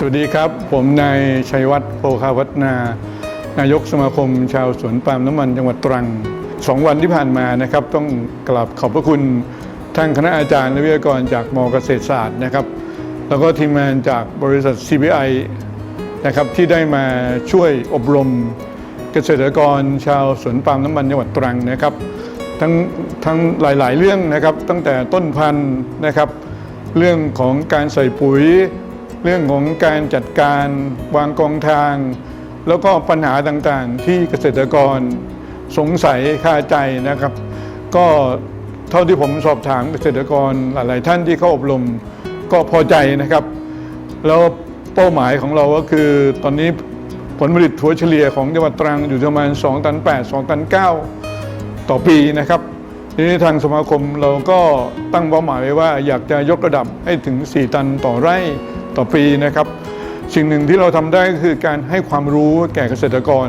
สวัสดีครับ ผมนายชัยวัฒน์โภคาวัฒนา นายกสมาคมชาวสวนปาล์มน้ำมันจังหวัดตรังสองวันที่ผ่านมานะครับ ต้องกราบขอบพระคุณท่านคณะอาจารย์และวิทยากรจากมเกษตรศาสตร์นะครับ แล้วก็ทีมงานจากบริษัท CBI นะครับที่ได้มาช่วยอบรมเกษตรกรชาวสวนปาล์มน้ำมันจังหวัดตรังนะครับ ทั้งทั้งหลาย ๆ เรื่องนะครับตั้งแต่ต้นพันธุ์นะครับ เรื่องของการใส่ปุ๋ย เรื่องของการจัดการวางกองทาง แล้วก็ปัญหาต่างๆ ที่เกษตรกรสงสัยคาใจนะครับ ก็เท่าที่ผมสอบถามเกษตรกรหลาย ๆ ท่านที่เข้าอบรมก็พอใจนะครับ แล้วเป้าหมายของเราก็คือตอนนี้ผลผลิตถั่วเฉลี่ยของจังหวัดตรังอยู่ประมาณ 2 ตัน 8 2 ตัน 9 ต่อปีนะครับทีนี้ทางสมาคมเราก็ตั้งเป้าหมายไว้ว่าอยากจะยกระดับให้ถึง 4 ตันต่อไร่ ต่อปีนะครับ สิ่งหนึ่งที่เราทำได้ก็คือการให้ความรู้แก่เกษตรกร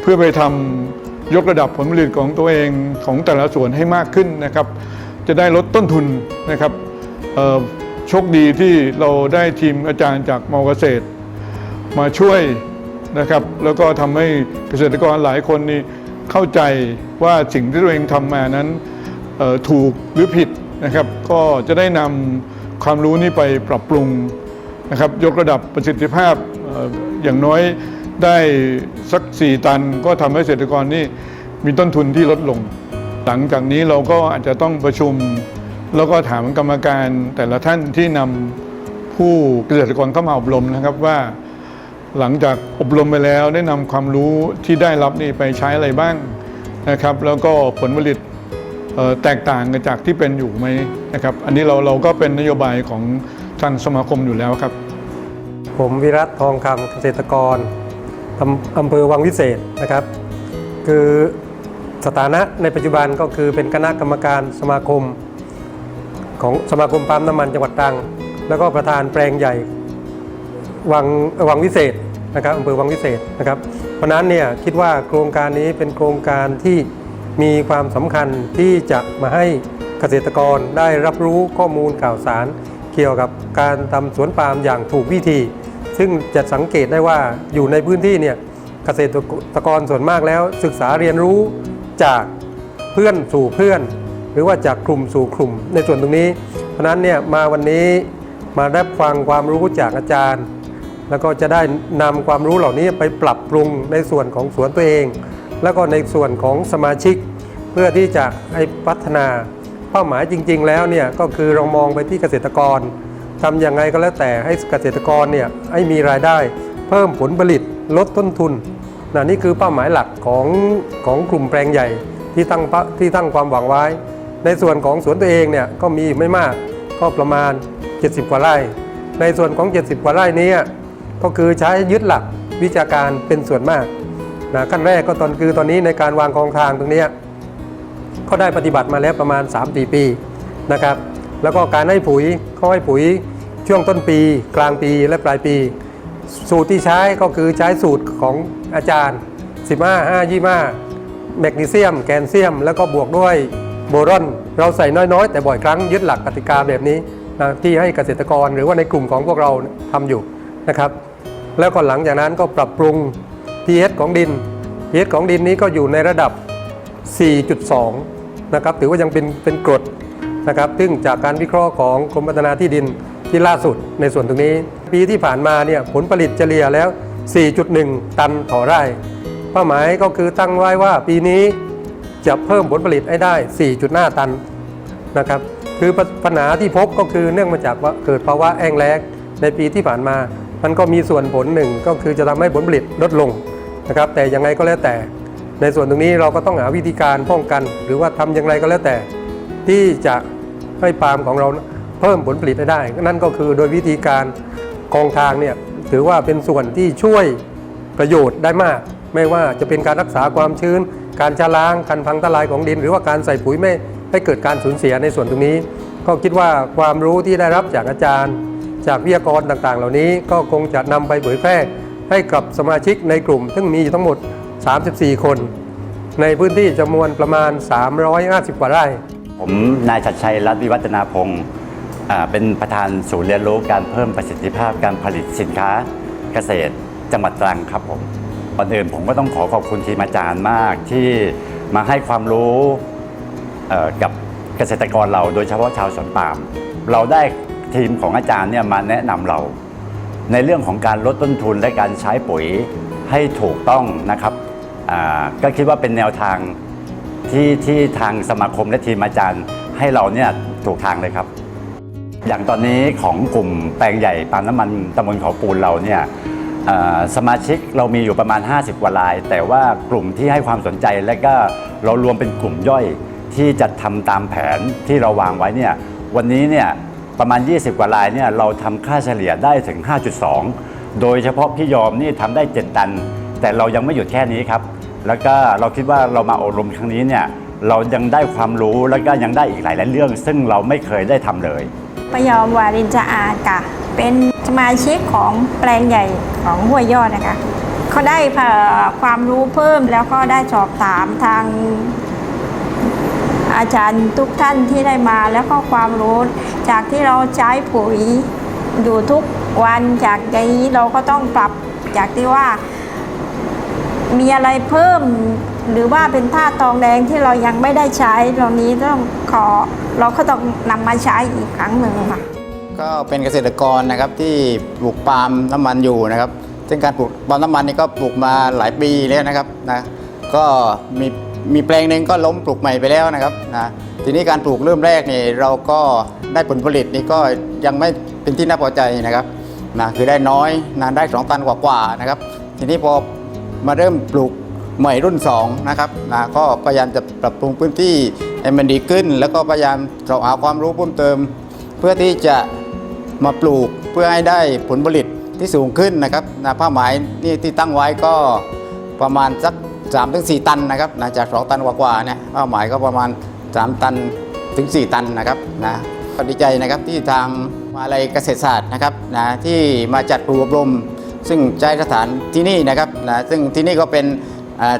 เพื่อไปทำยกระดับผลผลิตของตัวเองของแต่ละส่วนให้มากขึ้นนะครับ จะได้ลดต้นทุนนะครับโชคดีที่เราได้ทีมอาจารย์จากมอเกษตร มาช่วยนะครับแล้วก็ทำให้เกษตรกรหลายคนนี่เข้าใจว่าสิ่งที่ตัวเองทำมานั้นถูกหรือผิดนะครับ ก็จะได้นำความรู้นี้ไปปรับปรุง นะครับยกระดับประสิทธิภาพอย่างน้อยได้สัก 4 ตัน ก็ทำให้เกษตรกรนี่มีต้นทุนที่ลดลง หลังจากนี้เราก็อาจจะต้องประชุม แล้วก็ถามกรรมการแต่ละท่านที่นำผู้เกษตรกรเข้ามาอบรมนะครับว่า หลังจากอบรมไปแล้วได้นำความรู้ที่ได้รับนี่ไปใช้อะไรบ้างนะครับ แล้วก็ผลผลิตแตกต่างกันจากที่เป็นอยู่ไหมนะครับ อันนี้เราเราก็เป็นนโยบายของ ทางสมาคมอยู่แล้วครับ ผมวิรัตทองคำเกษตรกรอำเภอวังวิเศษนะครับ คือสถานะในปัจจุบันก็คือเป็นคณะกรรมการสมาคม ของสมาคมปั๊มน้ำมันจังหวัดตรัง แล้วก็ประธานแปลงใหญ่วังวังวิเศษนะครับอำเภอวังวิเศษนะครับ เพราะฉะนั้นเนี่ยคิดว่าโครงการนี้เป็นโครงการที่มีความสำคัญที่จะมาให้เกษตรกรได้รับรู้ข้อมูลข่าวสาร เกี่ยวกับการทำสวนปาล์มอย่างถูกวิธี ซึ่งจะสังเกตได้ว่าอยู่ในพื้นที่เนี่ยเกษตรกรส่วนมากแล้ว ศึกษาเรียนรู้จากเพื่อนสู่เพื่อน หรือว่าจากกลุ่มสู่กลุ่ม ในส่วนตรงนี้ เพราะนั้นเนี่ยมาวันนี้มารับฟังความรู้จากอาจารย์ แล้วก็จะได้นำความรู้เหล่านี้ไปปรับปรุงในส่วนของสวนตัวเอง แล้วก็ในส่วนของสมาชิก เพื่อที่จะให้พัฒนา เป้าหมายจริง ๆ แล้วเนี่ยก็คือเรามองไปที่เกษตรกรทำอย่างไรก็แล้วแต่ให้เกษตรกรเนี่ยให้มีรายได้ เพิ่มผลผลิตลดต้นทุนนะนี่คือเป้าหมายหลักของของกลุ่มแปลงใหญ่ที่ตั้งที่ตั้งความหวังไว้ ในส่วนของสวนตัวเองเนี่ยก็มีไม่มากก็ประมาณ 70 กว่าไร่ ในส่วนของ 70 กว่าไร่นี้ก็คือใช้ยึดหลักวิชาการเป็นส่วนมากนะขั้นแรกก็ตอนคือตอนนี้ในการวางกองทางตรงนี้ ยเขาได้ปฏิบัติมาแล้วประมาณ 3-4 ปีนะครับ แล้วก็การให้ปุ๋ยเขาให้ปุ๋ยช่วงต้นปี กลางปีและปลายปี สูตรที่ใช้ก็คือใช้สูตรของอาจารย์ 15 5 25แมกนีเซียม แคลเซียม แล้วก็บวกด้วยโบรอน เราใส่น้อยๆ แต่บ่อยครั้งยึดหลักกติกาแบบนี้นะที่ให้เกษตรกรหรือว่าในกลุ่มของพวกเราทำอยู่นะครับ แล้วก็หลังจากนั้นก็ปรับปรุง pH ของดิน pH ของดินนี้ก็อยู่ในระดับ 4.2 นะครับ ถือว่ายังเป็นเป็นกรดนะครับ ซึ่งจากการวิเคราะห์ของกรมพัฒนาที่ดินที่ล่าสุดในส่วนตรงนี้ ปีที่ผ่านมาเนี่ยผลผลิตเฉลี่ยแล้ว 4.1 ตันต่อไร่ เป้าหมายก็คือตั้งไว้ว่าปีนี้จะเพิ่มผลผลิตให้ได้ 4.5 ตันนะครับ คือปัญหาที่พบก็คือเนื่องมาจากว่าเกิดภาวะแห้งแล้งในปีที่ผ่านมา มันก็มีส่วนผลหนึ่งก็คือจะทำให้ผลผลิตลดลงนะครับ แต่ยังไงก็แล้วแต่ ในส่วนตรงนี้เราก็ต้องหาวิธีการป้องกัน หรือว่าทำอย่างไรก็แล้วแต่ ที่จะให้ปาล์มของเราเพิ่มผลผลิตได้ นั่นก็คือโดยวิธีการกองทางเนี่ยถือว่าเป็นส่วนที่ช่วยประโยชน์ได้มาก ไม่ว่าจะเป็นการรักษาความชื้น การชะล้างการพังทลายของดิน หรือว่าการใส่ปุ๋ยไม่ให้เกิดการสูญเสียในส่วนตรงนี้ ก็คิดว่าความรู้ที่ได้รับจากอาจารย์ จากวิทยากรต่างๆ เหล่านี้ก็คงจะนำไปเผยแพร่ให้กับสมาชิกในกลุ่ม ซึ่งมีอยู่ทั้งหมด 34 คน ในพื้นที่จำนวนประมาณ 350 กว่าไร่ ผมนายชัดชัยรัตน์วิวัฒนาพงศ์เป็นประธานศูนย์เรียนรู้การเพิ่มประสิทธิภาพการผลิตสินค้าเกษตรจังหวัดตรังครับผมก่อนอื่นผมก็ต้องขอขอบคุณทีมอาจารย์มากที่มาให้ความรู้กับเกษตรกรเราโดยเฉพาะชาวสวนปาล์มเราได้ทีมของอาจารย์เนี่ยมาแนะนำเรา ในเรื่องของการลดต้นทุนและการใช้ปุ๋ยให้ถูกต้องนะครับ ก็คิดว่าเป็นแนวทางที่ที่ทางสมาคมและทีมอาจารย์ ให้เราเนี่ยถูกทางเลยครับ อย่างตอนนี้ของกลุ่มแปลงใหญ่ปาล์มน้ำมันตำบลเขาปูนเราเนี่ยสมาชิกเรามีอยู่ประมาณ 50กว่าราย แต่ว่ากลุ่มที่ให้ความสนใจและก็เรารวมเป็นกลุ่มย่อยที่จะทำตามแผนที่เราวางไว้เนี่ยวันนี้เนี่ยประมาณ 20 กว่ารายเนี่ยเราทำค่าเฉลี่ยได้ถึง 5.2 โดยเฉพาะพี่ยอมนี่ทำได้ 7 ตัน แต่เรายังไม่หยุดแค่นี้ครับ แล้วก็เราคิดว่าเรามาอบรมครั้งนี้เนี่ยเรายังได้ความรู้แล้วก็ยังได้อีกหลายๆเรื่อง ซึ่งเราไม่เคยได้ทำเลยประยอมวารินจะอาดค่ะเป็นสมาชิกของแปลงใหญ่ของห้วยยอดนะคะเขาได้เอ่อความรู้เพิ่มแล้วก็ได้สอบถามทางอาจารย์ทุกท่านที่ได้มาแล้วก็ความรู้จากที่เราใช้ปุ๋ยอยู่ทุกวันจากนี้เราก็ต้องปรับจากที่ว่า มีอะไรเพิ่ม หรือว่าเป็นท่าตองแดงที่เรายังไม่ได้ใช้ตรงนี้ต้องขอเราก็ต้องนำมาใช้อีกครั้งหนึ่งค่ะก็เป็นเกษตรกรนะครับที่ปลูกปาล์มน้ำมันอยู่นะครับ ซึ่งการปลูกปาล์มน้ำมันนี่ก็ปลูกมาหลายปีแล้วนะครับนะก็มีมีแปลงหนึ่งก็ล้มปลูกใหม่ไปแล้วนะครับนะทีนี้การปลูกเริ่มแรกนี่เราก็ได้ผลผลิตนี่ก็ยังไม่เป็นที่น่าพอใจนะครับนะคือได้น้อยนะได้สองตันกว่าๆนะครับ ทีนี้พอ มาเริ่มปลูกใหม่รุ่น2นะครับนะก็พยายามจะปรับปรุงพื้นที่ให้มันดีขึ้น แล้วก็พยายามสอบหาความรู้เพิ่มเติม เพื่อที่จะมาปลูกเพื่อให้ได้ผลผลิตที่สูงขึ้นนะครับนะผ้าไหมนี่ที่ตั้งไว้ก็ประมาณสัก3-4ถึงตันนะครับนะจาก 2 ตันกว่าๆเนี่ยผ้าไหมก็ประมาณ 3 ตันถึง 4 ตันนะครับนะก็ดีใจนะครับที่ทางมาลัยเกษตรศาสตร์นะครับนะที่มาจัดปลูกอบรม ซึ่งใช้สถานที่นี่นะครับนะซึ่งที่นี่ก็เป็น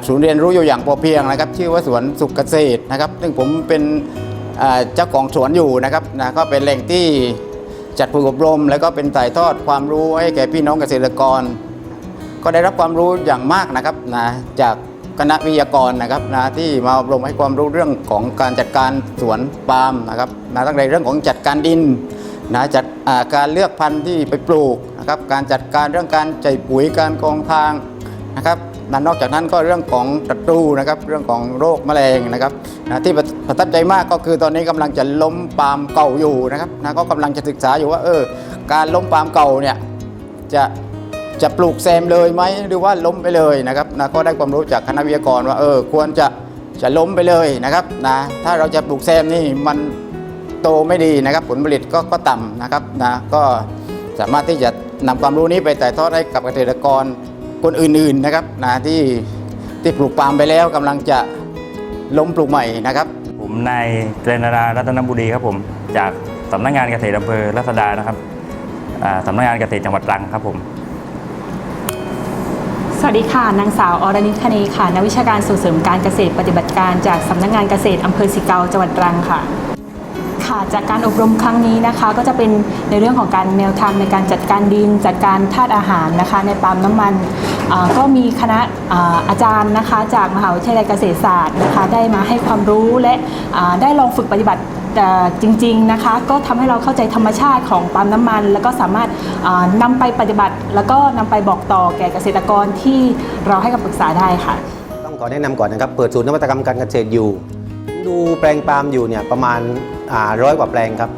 ศูนย์เรียนรู้อยู่อย่างพอเพียงนะครับ ชื่อว่าสวนสุขเกษตรนะครับ ซึ่งผมเป็นเจ้าของสวนอยู่นะครับนะก็เป็นแหล่งที่จัดฝึกอบรม แล้วก็เป็นถ่ายทอดความรู้ให้แก่พี่น้องเกษตรกร ก็ได้รับความรู้อย่างมากนะครับนะจากคณะวิทยากรนะครับนะที่มาอบรมให้ความรู้เรื่องของการจัดการสวนปาล์มนะครับนะตั้งแต่เรื่องของจัดการดินนะจัดการเลือกพันธุ์ที่ไปปลูก นะครับการจัดการเรื่องการใจปุ๋ยการกองทางนะครับนะนอกจากนั้นก็เรื่องของศัตรูนะครับเรื่องของโรคแมลงนะครับนะที่ประทับใจมากก็คือตอนนี้กำลังจะล้มปาล์มเก่าอยู่นะครับนะก็กำลังจะศึกษาอยู่ว่าเออการล้มปาล์มเก่าเนี่ยจะจะปลูกแซมเลยไหมหรือว่าล้มไปเลยนะครับนะก็ได้ความรู้จากคณะวิทยากรว่าเออควรจะจะล้มไปเลยนะครับนะถ้าเราจะปลูกแซมนี่มันโตไม่ดีนะครับผลผลิตก็ก็ต่ำนะครับนะก็สามารถที่จะ นำความรู้นี้ไปถ่ายทอดให้กับเกษตรกรคนอื่นๆนะครับนะที่ที่ปลูกปาล์มไปแล้วกำลังจะล้มปลูกใหม่นะครับ ผมนายเจรนารัตนบุรีครับผมจากสำนักงานเกษตรอำเภอรัศดานะครับอ่าสำนักงานเกษตรจังหวัดตรังครับผมสวัสดีค่ะ นางสาวอรนิคเนค่ะ นักวิชาการส่งเสริมการเกษตรปฏิบัติการจากสำนักงานเกษตรอำเภอสิเกาจังหวัดตรังค่ะ ค่ะจากการอบรมครั้งนี้นะคะ ก็จะเป็นในเรื่องของการแนวทางในการจัดการดิน จัดการธาตุอาหารนะคะ ในปาล์มน้ำมันก็มีคณะอาอาจารย์นะคะ จากมหาวิทยาลัยเกษตรศาสตร์นะคะ ได้มาให้ความรู้และได้ลองฝึกปฏิบัติจริงๆนะคะ ก็ทำให้เราเข้าใจธรรมชาติของปาล์มน้ำมัน แล้วก็สามารถอ่านำไปปฏิบัติ แล้วก็นำไปบอกต่อแก่เกษตรกรที่เราให้คำปรึกษาได้ค่ะ ต้องขอแนะนำก่อนนะครับ เปิดศูนย์นวัตกรรมการเกษตรอยู่ ดูแปลงปาล์มอยู่เนี่ยประมาณ ร้อยกว่าแปลงครับ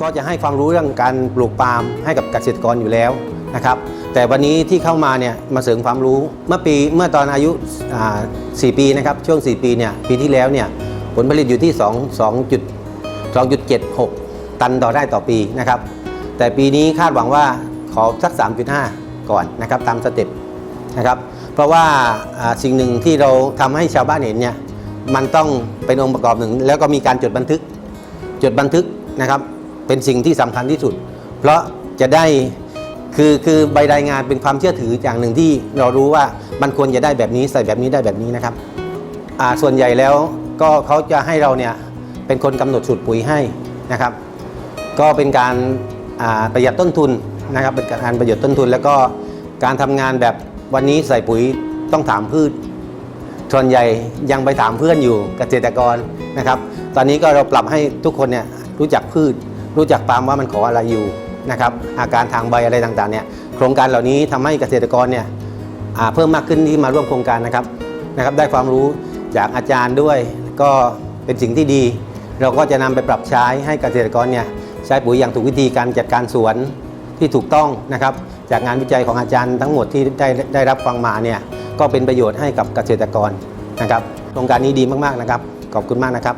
ก็จะให้ความรู้เรื่องการปลูกปาล์มให้กับเกษตรกรอยู่แล้วนะครับ แต่วันนี้ที่เข้ามาเนี่ยมาเสริมความรู้เมื่อปีเมื่อตอนอายุอ่า4ปีนะครับช่วง 4 ปีเนี่ยปีที่แล้วเนี่ยผลผลิตอยู่ที่ 2 2 2.76 ตันต่อได้ต่อปีนะครับ แต่ปีนี้คาดหวังว่าขอสัก 3.5 ก่อนนะครับตามสเต็ปนะครับเพราะว่าอ่าสิ่งหนึ่งที่เราทำให้ชาวบ้านเห็นเนี่ยมันต้องเป็นองค์ประกอบหนึ่ง แล้วก็มีการจดบันทึก จดบันทึกนะครับเป็นสิ่งที่สำคัญที่สุด เพราะจะได้คือคือใบรายงานเป็นความเชื่อถืออย่างหนึ่งที่เรารู้ว่ามันควรจะได้แบบนี้ใส่แบบนี้ได้แบบนี้นะครับอ่าส่วนใหญ่แล้วก็เขาจะให้เราเนี่ยเป็นคนกำหนดสูตรปุ๋ยให้นะครับ ก็เป็นการประหยัดต้นทุนนะครับเป็นการประหยัดต้นทุน แล้วก็การทำงานแบบวันนี้ใส่ปุ๋ยต้องถามพืชส่วนใหญ่ยังไปถามเพื่อนอยู่เกษตรกรนะครับ ตอนนี้ก็เราปรับให้ทุกคนเนี่ยรู้จักพืช รู้จักปาล์มว่ามันขออะไรอยู่นะครับอาการทางใบอะไรต่างๆเนี่ยโครงการเหล่านี้ทำให้เกษตรกรเนี่ยเพิ่มมากขึ้นที่มาร่วมโครงการนะครับนะครับ ได้ความรู้จากอาจารย์ด้วยก็เป็นสิ่งที่ดี เราก็จะนำไปปรับใช้ให้เกษตรกรเนี่ยใช้ปุ๋ยอย่างถูกวิธีการจัดการสวนที่ถูกต้องนะครับ จากงานวิจัยของอาจารย์ทั้งหมดที่ได้ได้รับฟังมาเนี่ยก็เป็นประโยชน์ให้กับเกษตรกรนะครับโครงการนี้ดีมากๆนะครับ ขอบคุณมากนะครับ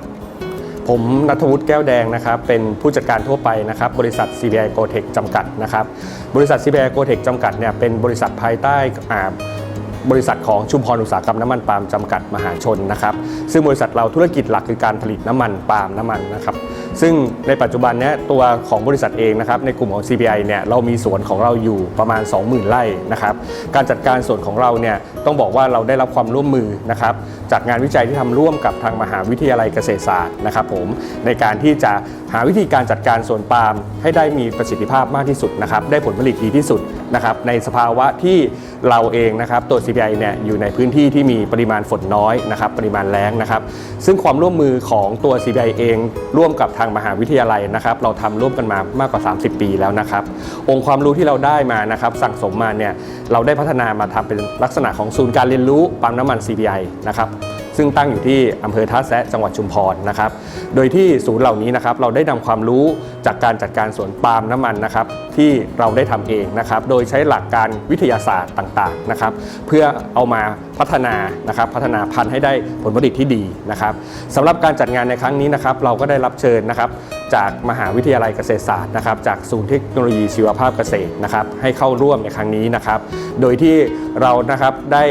ผมนัทวุฒิแก้วแดงนะครับเป็นผู้จัดการทั่วไปนะครับบริษัท CBI g o t e c h จำกัดนะครับบริษัท CBI g o t e c h จำกัดเนี่ยเป็นบริษัทภายใต้บริษัทของชุมพรอุตสาหกรรมน้ำมันปาล์มจำกัดมหาชนนะครับซึ่งบริษัทเราธุรกิจหลักคือการผลิตน้ำมันปาล์มน้ำมันนะครับ ซึ่งในปัจจุบันเนี้ยตัวของบริษัทเองนะครับในกลุ่มของ CBI เนี่ยเรามีสวนของเราอยู่ประมาณ 20,000ไร่นะครับการจัดการสวนของเราเนี่ยต้องบอกว่าเราได้รับความร่วมมือนะครับจากงานวิจัยที่ทำร่วมกับทางมหาวิทยาลัยเกษตรศาสตร์นะครับผมในการที่จะหาวิธีการจัดการสวนปาล์มให้ได้มีประสิทธิภาพมากที่สุดนะครับได้ผลผลิตดีที่สุดนะครับในสภาวะที่เราเองนะครับตัว CPI เนี่ยอยู่ในพื้นที่ที่มีปริมาณฝนน้อยนะครับปริมาณแล้งนะครับซึ่งความร่วมมือของตัว CPI เอง ร่วมกับทางมหาวิทยาลัยนะครับเราทำร่วมกันมามากกว่า 30 ปีแล้วนะครับ องค์ความรู้ที่เราได้มานะครับสั่งสมมาเนี่ยเราได้พัฒนามาทำเป็นลักษณะของศูนย์การเรียนรู้ปั๊มน้ำมัน CPI นะครับ ซึ่งตั้งอยู่ที่อำเภอท่าแซะจังหวัดชุมพรนะครับ โดยที่ศูนย์เหล่านี้นะครับเราได้นำความรู้จากการจัดการสวนปาล์มน้ำมันนะครับที่เราได้ทำเองนะครับ โดยใช้หลักการวิทยาศาสตร์ต่างๆนะครับ เพื่อเอามาพัฒนานะครับพัฒนาพันธุ์ให้ได้ผลผลิตที่ดีนะครับสำหรับการจัดงานในครั้งนี้นะครับ เราก็ได้รับเชิญนะครับ จากมหาวิทยาลัยเกษตรศาสตร์นะครับจากศูนย์เทคโนโลยีชีวภาพเกษตรนะครับให้เข้าร่วมในครั้งนี้นะครับ โดยที่เรานะครับได้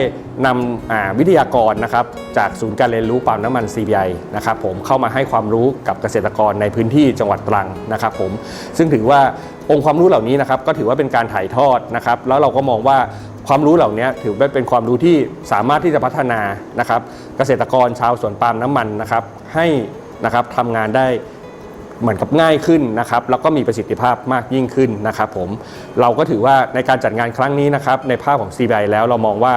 นำวิทยากรนะครับจากศูนย์การเรียนรู้ปาล์มน้ำมัน CBI นะครับผมเข้ามาให้ความรู้กับเกษตรกรในพื้นที่จังหวัดตรังนะครับผมซึ่งถือว่าองค์ความรู้เหล่านี้นะครับก็ถือว่าเป็นการถ่ายทอดนะครับแล้วเราก็มองว่าความรู้เหล่านี้ถือว่าเป็นความรู้ที่สามารถที่จะพัฒนานะครับเกษตรกรชาวสวนปาล์มน้ำมันนะครับให้นะครับทำงานได้ เหมือนกับง่ายขึ้นนะครับแล้วก็มีประสิทธิภาพมากยิ่งขึ้นนะครับผมเราก็ถือว่าในการจัดงานครั้งนี้นะครับในภาพของ CBI แล้วเรามองว่า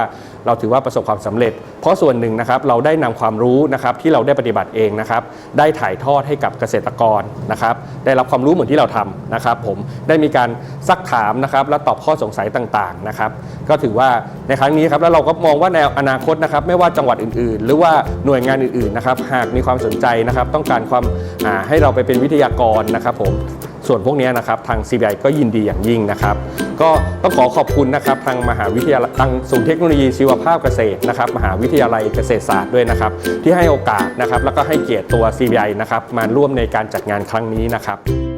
เราถือว่าประสบความสำเร็จ เพราะส่วนหนึ่งนะครับเราได้นำความรู้นะครับที่เราได้ปฏิบัติเองนะครับได้ถ่ายทอดให้กับเกษตรกรนะครับได้รับความรู้เหมือนที่เราทำนะครับผมได้มีการซักถามนะครับและตอบข้อสงสัยต่างๆนะครับก็ถือว่าในครั้งนี้ครับแล้วเราก็มองว่าในอนาคตนะครับไม่ว่าจังหวัดอื่นๆ หรือว่าหน่วยงานอื่นๆนะครับหากมีความสนใจนะครับต้องการความาให้เราไปเป็นวิทยากรนะครับผม ส่วนพวกนี้นะครับทาง CBI ก็ยินดีอย่างยิ่งนะครับ ก็ต้องขอขอบคุณนะครับทางมหาวิทยาลัยทางศูนย์เทคโนโลยีชีวภาพเกษตรนะครับมหาวิทยาลัยเกษตรศาสตร์ด้วยนะครับ ที่ให้โอกาสนะครับแล้วก็ให้เกียรติตัว CBI นะครับมาร่วมในการจัดงานครั้งนี้นะครับ